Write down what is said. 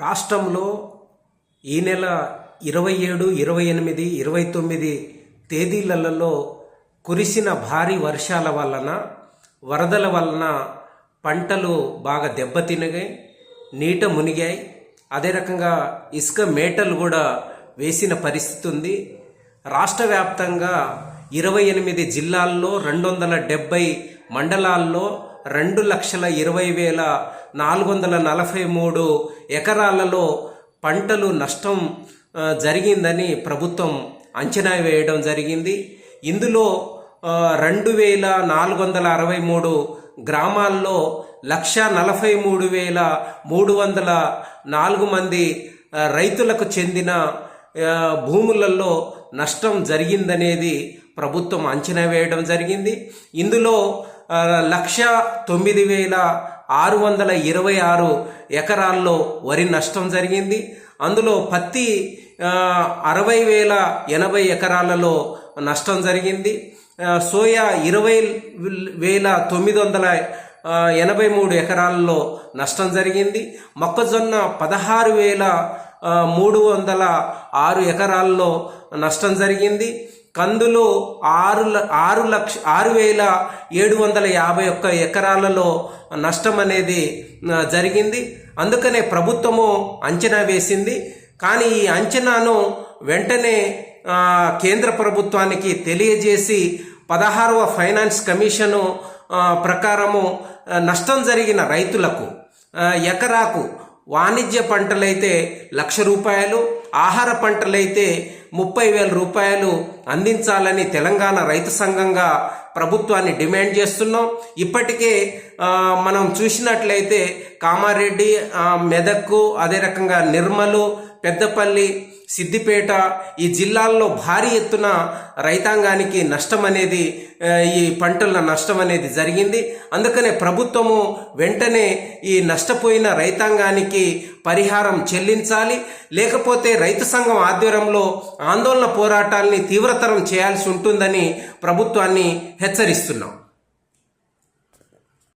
రాష్ట్రంలో ఈ నెల ఇరవై ఏడు ఇరవై ఎనిమిది ఇరవై తొమ్మిది తేదీలలో కురిసిన భారీ వర్షాల వలన వరదల వలన పంటలు బాగా దెబ్బతినగాయి నీట మునిగాయి. అదే రకంగా ఇసుక మేటలు కూడా వేసిన పరిస్థితి ఉంది. రాష్ట్ర వ్యాప్తంగా ఇరవై ఎనిమిది జిల్లాల్లో రెండు వందల డెబ్బై మండలాల్లో రెండు లక్షల ఇరవై వేల నాలుగు వందల నలభై మూడు ఎకరాలలో పంటలు నష్టం జరిగిందని ప్రభుత్వం అంచనా వేయడం జరిగింది. ఇందులో రెండు వేల నాలుగు వందల అరవై మూడు గ్రామాల్లో లక్ష నలభై మూడు వేల మూడు వందల నాలుగు మంది రైతులకు చెందిన భూములలో నష్టం జరిగిందనేది ప్రభుత్వం అంచనా వేయడం జరిగింది. ఇందులో లక్ష తొమ్మిది వేల ఆరు వందల ఇరవై ఆరు ఎకరాల్లో వరి నష్టం జరిగింది. అందులో పత్తి అరవై వేల ఎనభై ఎకరాలలో నష్టం జరిగింది. సోయా ఇరవై వేల తొమ్మిది వందల ఎనభై మూడు ఎకరాల్లో నష్టం జరిగింది. మొక్కజొన్న పదహారు వేల మూడు వందల ఆరు ఎకరాల్లో నష్టం జరిగింది. కందులు ఆరు ల- ఆరు లక్ష ఆరు వేల ఏడు వందల యాభై ఒక్క ఎకరాలలో నష్టం అనేది జరిగింది. అందుకనే ప్రభుత్వము అంచనా వేసింది. కానీ ఈ అంచనాను వెంటనే కేంద్ర ప్రభుత్వానికి తెలియజేసి పదహారవ ఫైనాన్స్ కమిషను ప్రకారము నష్టం జరిగిన రైతులకు ఎకరాకు వాణిజ్య పంటలైతే లక్ష రూపాయలు ఆహార పంటలైతే ముప్పై వేల రూపాయలు అందించాలని తెలంగాణ రైతు సంఘంగా ప్రభుత్వాన్ని డిమాండ్ చేస్తున్నాం. ఇప్పటికే మనం చూసినట్లయితే కామారెడ్డి మెదక్కు అదే రకంగా నిర్మలు పెద్దపల్లి సిద్దిపేట ఈ జిల్లాల్లో భారీ ఎత్తున రైతాంగానికి నష్టం అనేది ఈ పంటల నష్టం అనేది జరిగింది. అందుకనే ప్రభుత్వము వెంటనే ఈ నష్టపోయిన రైతాంగానికి పరిహారం చెల్లించాలి. లేకపోతే రైతు సంఘం ఆధ్వర్యంలో ఆందోళన పోరాటాల్ని తీవ్రతరం చేయాల్సి ఉంటుందని ప్రభుత్వాన్ని హెచ్చరిస్తున్నాం.